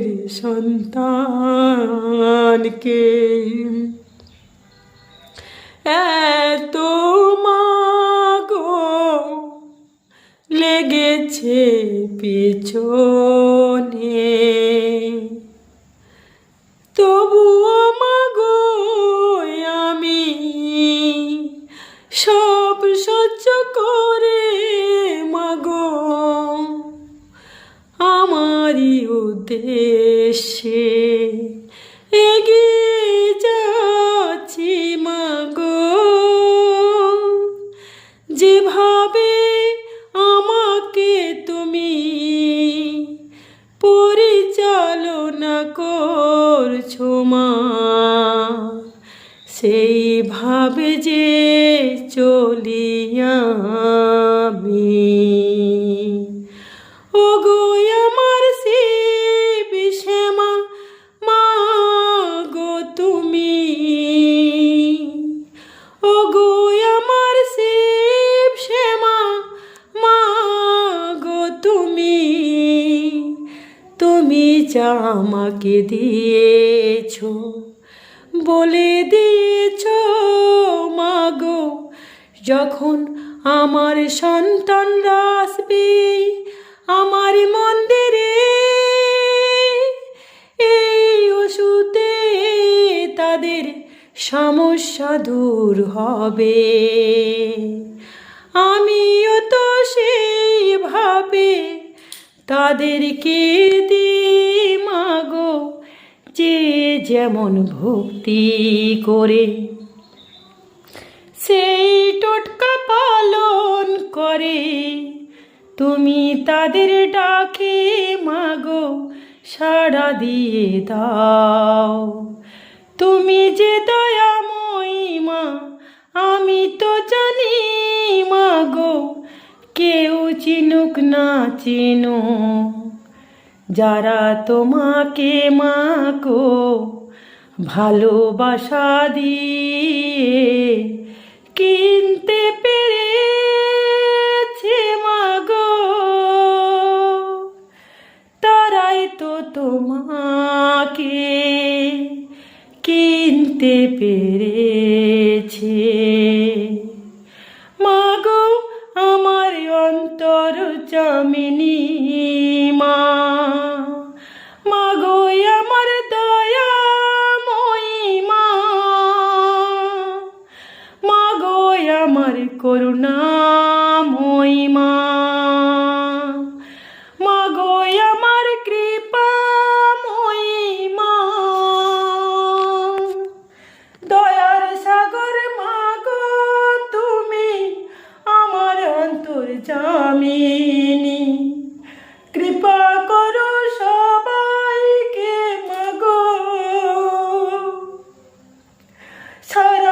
মনের সন্তানকে এত মাগো লেগেছে পিছনে তবুও মাগো আমি সব সহ্য করে আমারই উদ্দেশ্যে এগিয়ে যাচ্ছি মাগো। যেভাবে আমাকে তুমি পরিচালনা করছ মা, সেইভাবে যে চলি আমি। ও তুমি যা আমাকে দিয়েছ, বলে দিয়েছ, মাগো। যখন আমার সন্তানরা আসবে আমার মন্দিরে, এই ওষুধে তাদের সমস্যা দূর হবে। আমিও তো সেইভাবে তাদেরকে যেমন ভক্তি করে, সেই টোটকা পালন করে। তুমি তাদের ডাকে, মাগো, সাড়া দিয়ে দাও। তুমি যে দয়াময়ী মা, আমি তো জানি, মাগো, কেউ চিনুক না চিনো যারা তোমাকে মাগো, ভালোবাসা দিয়ে কিনতে পেরেছে মাগো। তারাই তো তোমাকে কিনতে পেরেছে। মাগো, আমার অন্তর জামিনী মা। করুণাময়ী আমার মাগো তুমি আমার অন্তর জামিনী কৃপা সবাইকে সারা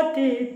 অতিথি